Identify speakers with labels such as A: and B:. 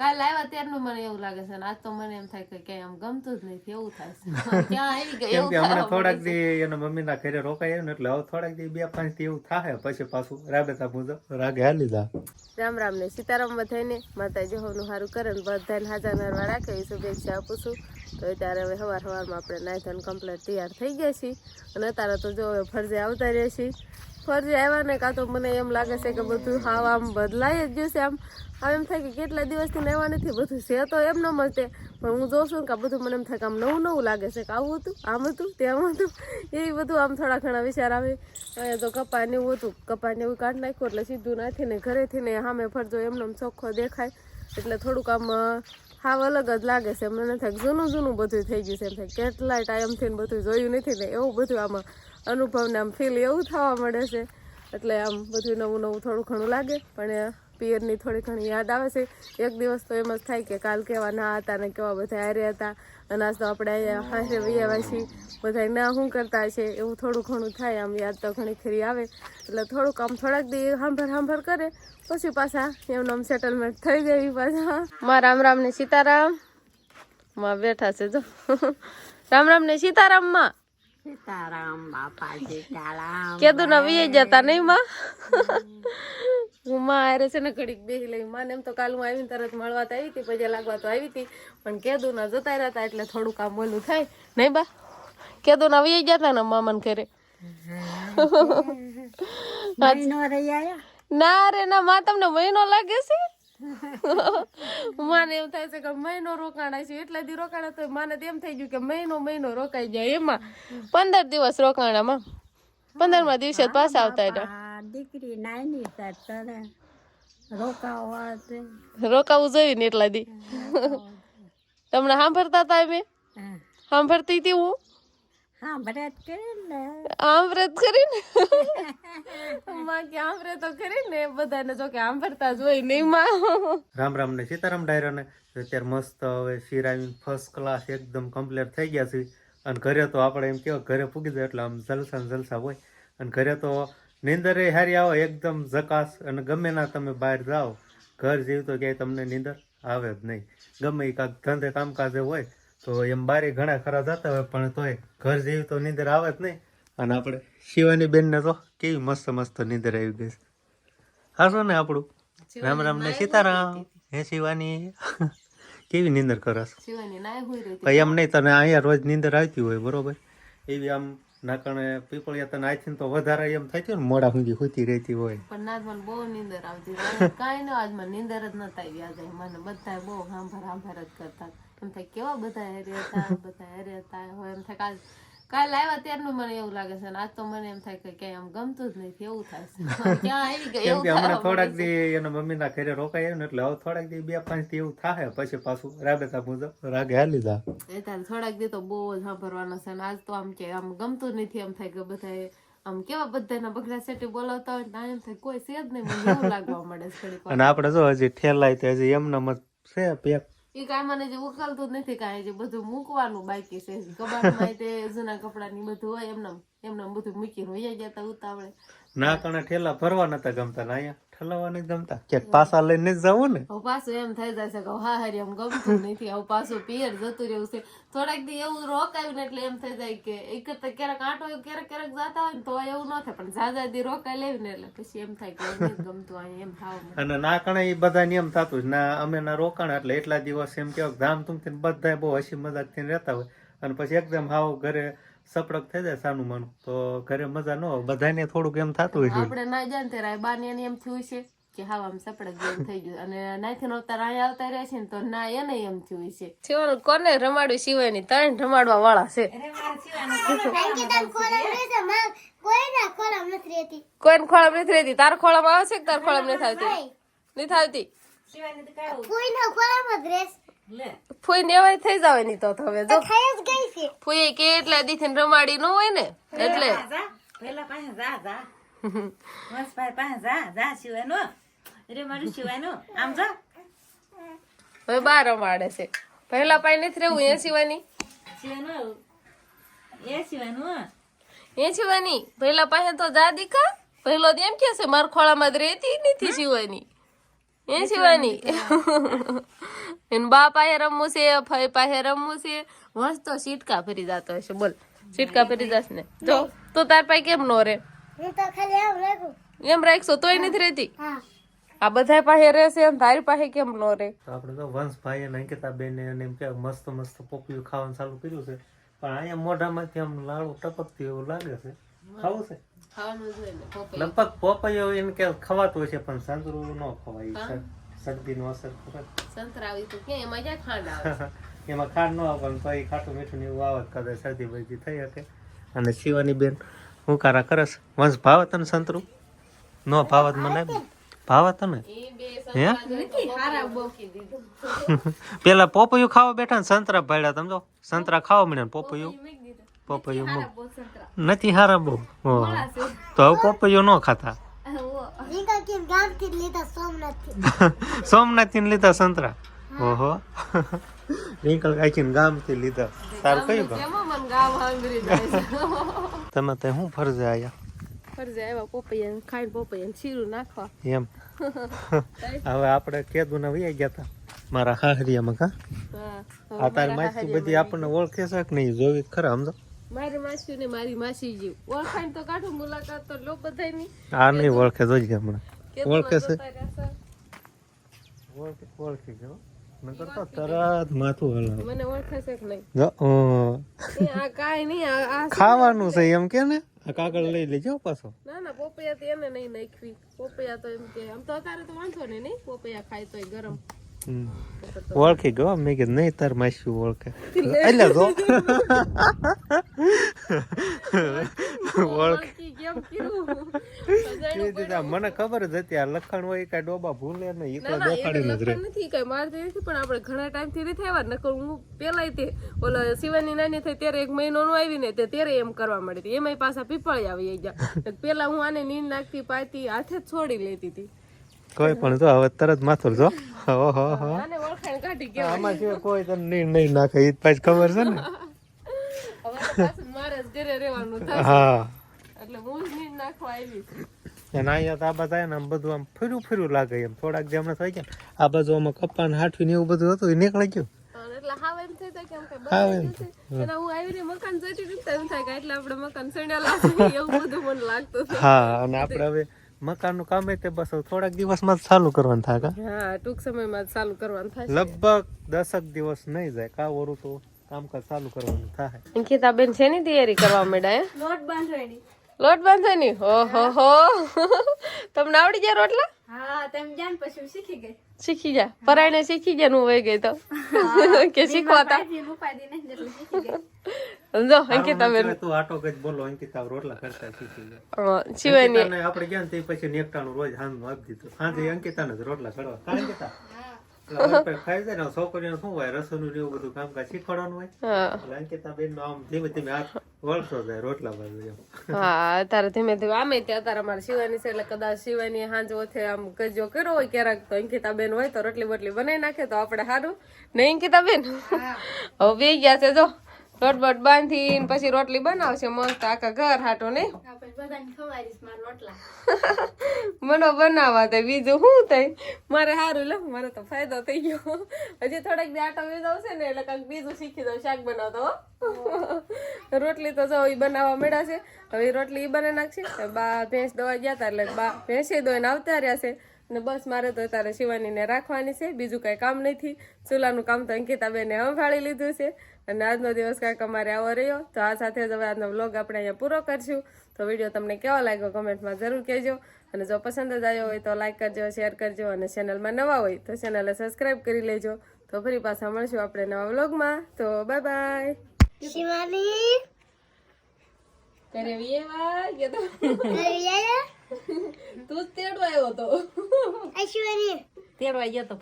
A: કાલ આવ્યા ત્યારનું મને એવું લાગે છે આજ તો મને એમ થાય કે ક્યાંય આમ ગમતું જ નથી એવું થાય છે. ક્યાં આવી ગઈ એવું
B: કે હમણાં થોડાક દી એના મમ્મીના ઘરે રોકાય ને એટલે હવે થોડાક દી બે પાંચ દી એવું થાય પછી પાછું રાબેતા મુજબ રાગે હાલી જા.
A: રામ રામ ને સીતારામ બધાને માતાજી હોનું સારું કરે ને બધાને હાજર નરવા રાખે એ શુભેચ્છા આપું છું. તો અત્યારે હવે સવાર સવારમાં આપણે નાયધન કમ્પ્લેટ તૈયાર થઈ ગયા છીએ. અને અત્યારે તો જો હવે ફરજે આવતા રહીએ છીએ. ફરજે આવ્યા ને કાં તો મને એમ લાગે છે કે બધું હાવ આમ બદલાય જ જશે આમ. હવે એમ થાય કે કેટલા દિવસથી નવા નથી, બધું છે તો એમ ન મળતે. પણ હું જોઉં છું કે આ બધું મને એમ થાય કે આમ નવું નવું લાગે છે, કે આવું હતું, આમ હતું, તેમ હતું. એ બધું આમ થોડા ઘણા વિચાર આવે. અહીંયા તો કપા ને એવું હતું કપા ને એવું કાઢ નાખ્યું એટલે સીધું નાખીને ઘરેથી ને સામે ફરજો એમનો ચોખ્ખો દેખાય. એટલે થોડુંક આમ હાવ અલગ જ લાગે છે. મને થાય જૂનું જૂનું બધું થઈ ગયું છે. એમ થાય કેટલાય ટાઈમથી બધું જોયું નથી ને એવું બધું આમાં અનુભવને આમ ફીલ એવું થવા મળે છે. એટલે આમ બધું નવું નવું થોડું ઘણું લાગે, પણ પિયરની થોડી ઘણી યાદ આવે છે. એક દિવસ તો એમ જ થાય કે કાલ કેવા ના હતા ને કેવા બધા હારે હતા. અને આજ તો આપણે અહીંયા હારે વૈયા છીએ બધા ના શું કરતા છે એવું થોડું ઘણું થાય, આમ યાદ તો ઘણી ખરી આવે. એટલે થોડુંક આમ થોડાક દી હાંભર હાંભર કરે, પછી પાછા એમનું આમ સેટલમેન્ટ થઈ જાય પાછા. માં રામ રામ ને સીતારામ. માં બેઠા છે જો. રામ રામ ને સીતારામમાં.
C: સીતારામ બાપા સીતારામ
A: કેદું ના વી જતા નહીં માં? હું માં હારે છે ને ઘડીક બેસી લઈ. માને એમ તો કાલ હું આવીને તરત મળવા તો આવી હતી પછી લાગવા તો આવી હતી. પણ કેદું ના જતા રહેતા એટલે થોડું કામ ઓલું થાય. નહીં બા? કેદું નવી વી જતા ને મામાને ઘરે? ના રે ના માં તમને મહિનો લાગે છે? માને એમ થાય છે કે મહિનો રોકાણા છે એટલા દી રોકાણા તો મને એમ થઈ ગયું કે મહિનો મહિનો રોકાઈ જાય એમાં. પંદર દિવસ રોકાણામાં. પંદરમા દિવસે પાછા આવતા
C: હતા દીકરી નાની રોકાવું
A: જોઈએ ને એટલા દી. તમને સાંભળતા હતા
C: એમ
A: સાંભળતી હતી હું
C: હા ભરત કરે ને
A: આંભરત કરીને? માં કે આંભરે તો કરીને? બધાને જો કે આંભરતા જ હોય નહીં માં.
B: રામ રામ ને સીતારામ ડાયરાને અત્યારે મસ્ત હવે શિરાવીને ફર્સ્ટ ક્લાસ એકદમ કમ્પ્લીટ થઈ ગયા છે. અને ઘરે તો આપણે એમ કહેવાય ઘરે પૂગી જાય એટલે આમ જલસા જલસા હોય. અને ઘરે તો નીંદરે હારી આવો એકદમ ઝકાસ. અને ગમે ના તમે બહાર જાઓ ઘર જેવું તો ક્યાંય તમને નીંદર આવે જ નહીં. ગમે એ કાંક ધંધે કામકાજે હોય તો એમ બારે ઘણા ખરા જતા હોય પણ તોય ઘર જેવી તો નીંદર આવે જ નહીં. અને આપણે શિવાની બેનને તો કેવી મસ્ત મસ્ત નીંદર આવી ગઈ હાસો ને આપણું? રામ રામ ને સીતારામ. હે શિવાની? કેવી નીંદર કરસ કઈ એમ નહીં તને અહીંયા રોજ નીંદર આવતી હોય બરોબર? એવી આમ નાકણે પીપળિયા તને આથી તો વધારે એમ થાય છે ને મોડા સુધી હોતી રહેતી હોય.
A: પણ મને બહુ નીંદર આવતી કાંઈ ન આજ મને નીંદર જ નતા આવી આજે મને બધા બહુ હાંભર હાંભર જ કરતા. એમ થાય કેવા બધા હેરે હતા બધા હેરે હતા હવે એમ થાય કાલ કાલ આવ્યા ત્યારનું મને એવું લાગે છે આજ તો મને એમ થાય કે ક્યાંય આમ ગમતું જ નથી એવું થાય છે. ક્યાં આવી ગઈ એવું
B: કે હમણાં થોડાક દી એના મમ્મીના ઘરે રોકાઈ ને એટલે હવે થોડાક દી બે પાંચ દી એવું થાય પછી પાછું રાબેતા મુજબ રાગે હાલી જા
A: એ તારે થોડાક દી તો બહુ જ સાંભળવાનો છે ને આજ તો આમ કે આમ ગમતું નથી એમ થાય કે બધા આમ કેવા બધાના બગડા સેટી બોલાવતા હોય ને એમ થાય કોઈ સેજ નહીં મને એવું લાગવા મળે છે
B: અને આપણે જો હજી ઠેલાય તો હજી એમને મત છે પેક
A: ઈ કાંઈ મને જે ઉકલતું નથી, કાંઈ જે બધું મૂકવાનું બાકી છે. કબાટમાં તે જૂના કપડાની બધું હોય એમને એમને બધું મૂકીને ગયા હતા ઉતાવળે.
B: ના કણે ઠેલા ભરવા નતા ગમતા ને અહીંયા? ઠલવવા ગમતા? ક્યાંક પાછા લઈને જવું ને?
A: હું પાછું એમ થઈ જાય છે કે હા હરી એમ ગમતું નથી હવે પાછું પિયર જતું રહ્યું છે. થોડાક દી એવું રોકાયું ને એટલે એમ થઈ જાય કે એક તો ક્યારેક આંટો ક્યારેક ક્યારેક જતા હોય ને તો એવું ન થાય પણ જાજા દી રોકાઈ લેવી ને એટલે પછી એમ થાય કે ગમતું અહીં એમ થાવ
B: અને ના કણે એ બધા નિયમ થતું જ ના અમે ના રોકાણ એટલે એટલા દિવસ એમ કેવાય ધામ ધૂમ થઈને બધા બહુ હસી મજાક થઈને રહેતા હોય. અને પછી એકદમ હાવ ઘરે સપડક થઈ જાય સાનું માનું. તો ઘરે મજા ન બધાને થોડુંક એમ થતું હોય
A: આપણે ના જાણ ત્યારે બાની એમ થયું છે કે હા આમ સપડક જેમ થઈ ગયું. અને નાથી અવતાર અહીંયા આવતા રહે છે ને તો ના એને એમ થયું છે. શિવાનું કોને રમાડ્યું સિવાયની ત્રણ રમાડવા વાળા છે કોઈને ખોળામ નથી રહેતી. તાર ખોળામાં આવે છે કે તાર ખોળામ નથી આવતી? નથી આવતી? ફૂઈ નેવાય થઈ જાવે ની તો તો હવે જો ફૂઈ કે એટલા દી રમાડી ન હોય ને એટલે.
C: પેલા પાસે જા જા બસ ભાઈ પાસે જા જા સિવાયનો રે મારું સિવાયનો. આમ જા.
A: હવે બાર રમાડે છે. પહેલા પાસે નથી રહેવું એ સિવાની
C: સિવાયનો એ
A: સિવાની પહેલા પાસે તો જા દીકા પહેલો તો એમ કે છે માર ખોળામાં જ રહેતી નથી સિવાની એ શિવાની એને બા પાસે રમવું છે ફઈ પાસે રમવું છે. મસ્ત તો સીટકા ફરી જતો હશે બોલ. સીટકા ફરી જશે ને. જો તો તાર પાસે કેમ નો રે?
D: હું તો ખાલી આમ રાખું.
A: એમ રાખશો તોય નથી રહેતી? આ બધા પાસે રહેશે અને તારી પાસે કેમ નો રે?
B: તો આપણે તો વંશભાઈ અને અંકિતા બેન અને એમ કે મસ્ત મસ્ત પોપિયું ખાવાનું ચાલુ કર્યું છે. પણ અહીંયા મોઢામાંથી આમ લાડુ ટપકતી એવું લાગે છે. ખાવું છે? લગભગ પોપૈયો એને કે ખવાતું હશે પણ સંતરું ન ખવાય સર- અસર ખબર?
A: તો એમાં ખાંડ આવે
B: એમાં ખાંડ ન આવે પણ તો એ ખાટું મીઠું ને વાવત કદાચ શરદી બરદી થઈ શકે. અને શિવાની બેન હું કારા કરસ? વંશ ભાવે તને સંતરું? ન ભાવત મને ભાવે તને હે?
A: હારા
B: પેલા પોપૈયું ખાવા બેઠા ને સંતરા ભાડ્યા તમે જો સંતરા ખાવા મળ્યા ને પોપૈયું પોપૈયું. નથી હારા બહુ ઓહો. તો હવે પોપૈયું ન ખાતા.
D: સોમનાથથી લીધા
B: સંતરા ઓહો રિંકલ કાકી ગામથી લીધા તારું કયું ગામ તમે તે શું ફરજે આયા
A: ફરજે આવ્યા પોપૈયા ખાઈને પોપૈયા નાખવા
B: એમ હવે આપણે કેદું ના વૈયા ગયા હતા મારા હાહરિયામાં કા
A: હા
B: આ તારી માસી બધી આપણને ઓળખે છે કે નહીં જોવી ખરા સમજો
A: મારી માસી ને મારી માસી જી ઓળખાણ તો કાઢું મુલાકાત તો લો બધાયની
B: આ નહીં ઓળખે જોજે હમણાં. ઓળખે છે? ઓળખે ઓળખી ગયો નકર તો તરત માથું હલાવે.
A: મને ઓળખે છે કે નહીં?
B: જો, અ,
A: એ આ કાંઈ નહીં આ આ
B: ખાવાનું છે? એમ કે ને? કાગળ લઈ લેજો પાછો.
A: ના ના પોપૈયા તો એને નહીં નાખવી. પોપૈયા તો એમ કે આમ તો અત્યારે તો વાંધો નહીં નહીં? પોપૈયા ખાય તોય ગરમ.
B: ઓળખી ગયો મેં કીધું નહીં તાર માસી ઓળખે એટલે જો ઓળખ મને ખબર જ હતી આ લખણ હોય કાંઈ ડોબા ભૂલે ને એ તો
A: ના ના એ તો
B: દેખાડીને જ રહે
A: નથી કઈ મારતી નથી પણ આપણે ઘણા ટાઈમથી નથી આવ્યા નકર હું પેલા તે ઓલો શિવાની નાની થઈ ત્યારે એક મહિનો નું આવી ને તે ત્યારે એમ કરવા મળી હતી. એમાંય પાછા પીપળી આવી ગયા. પેલા હું આને નીંદ નાખતી પાતી હાથે જ છોડી લેતી હતી.
B: કોઈ પણ જો હવે તરત માથું જો. ઓહો હો આમાં સિવાય કોઈ તને નહીં નહીં નાખે એ પાછી ખબર છે ને. હા.
A: છું.
B: અને અહીંયા તો આ બધા ને આમ બધું આમ ફર્યું ફર્યું લાગે એમ. થોડાક જે હમણાં થઈ ગયા આ બાજુ આમાં કપ્પાને હાઠવી ને એવું બધું હતું એ નીકળી ગયું.
A: હા
B: અને આપણે હવે મકાનનું કામ એ તે બસ થોડાક દિવસમાં જ ચાલુ કરવાનું થાય
A: હા ટૂંક સમયમાં જ ચાલુ કરવાનું થાય
B: લગભગ દસક દિવસ નહીં જાય કા વરું તો કામકાજ ચાલુ કરવાનું થાય.
A: અંકિતા બેનની તૈયારી કરવા માંડ્યા
D: લોટ બાંધવાની.
A: લોટ બાંધવાની? હો હો. હો તમને આવડી ગયા રોટલા?
D: હા તેમ જાન પછી શીખી ગઈ.
A: શીખી જા પરાયણે શીખી ગયા નું વહી ગઈ તો? કે શીખવા સમજો અંકિતા બેન.
B: તું આટો ગજ બોલો અંકિતા રોટલા કરતા શીખી ગયા.
A: અ, શિવાની
B: અંકિતાને આપણે ગયા ને તે પછી નેકટાનું રોજ હાંજનું આપી દીધું. સાંજે અંકિતાને જ રોટલા કરવા કારણ કે ખાઈ જાય ને છોકરીઓ શું હોય રસોઈનું ને એવું બધું કામકાજ શીખવાડવાનું હોય? એટલે અંકિતા બેન આમ ધીમે ધીમે હાથ વળતો જાય રોટલા બાજુ
A: હા અત્યારે ધીમે ધીમે આમે ત્યાં અત્યારે અમારે શિવાની છે એટલે કદાચ શિવાની હાંજ ઓથે આમ કજો કર્યો હોય ક્યારેક તો અંકિતા બેન હોય તો રોટલી બોટલી બનાવી નાખે તો આપણે સારું નહીં અંકિતા બેન? હવે બે ગયા છે જો. લોટ બોટ બાંધીને પછી રોટલી બનાવશે. મસ્ત આખા ઘર હાટો
D: રોટલા.
A: મને બનાવવા તો બીજું શું થાય? મારે સારું લો મારે તો ફાયદો થઈ ગયો. હજી થોડાક દી આટો વીજ આવશે ને એટલે કંઈક બીજું શીખી દઉં શાક બનાવતો રોટલી તો જો એ બનાવવા મળ્યા છે. હવે રોટલી એ બનાવી નાખશે. બા ભેંસ દવા ગયા હતા એટલે બા ભેંસે દોઈને આવતા રહ્યા છે. ને બસ મારે તો તારે શિવાનીને રાખવાની છે. બીજું કાંઈ કામ નથી. ચૂલાનું કામ તો અંકિતાબેને સંભાળી લીધું છે. અને આજનો દિવસ કાંઈક અમારે આવો રહ્યો. તો આ સાથે જ હવે આજનો વ્લોગ આપણે અહીંયા પૂરો કરશું. તો વીડિયો તમને કેવો લાગ્યો કમેન્ટમાં જરૂર કહેજો. અને જો પસંદ જ આવ્યો હોય તો લાઇક કરજો શેર કરજો અને ચેનલમાં નવા હોય તો ચેનલને સબસ્ક્રાઈબ કરી લેજો. તો ફરી પાછા મળશું આપણે નવા વ્લોગમાં તો બાય બાય
D: શિવાની.
A: કરે કે તો? તું તેડવા આવ્યો તો.
D: શિવાની.
C: તેડવા ગયો તો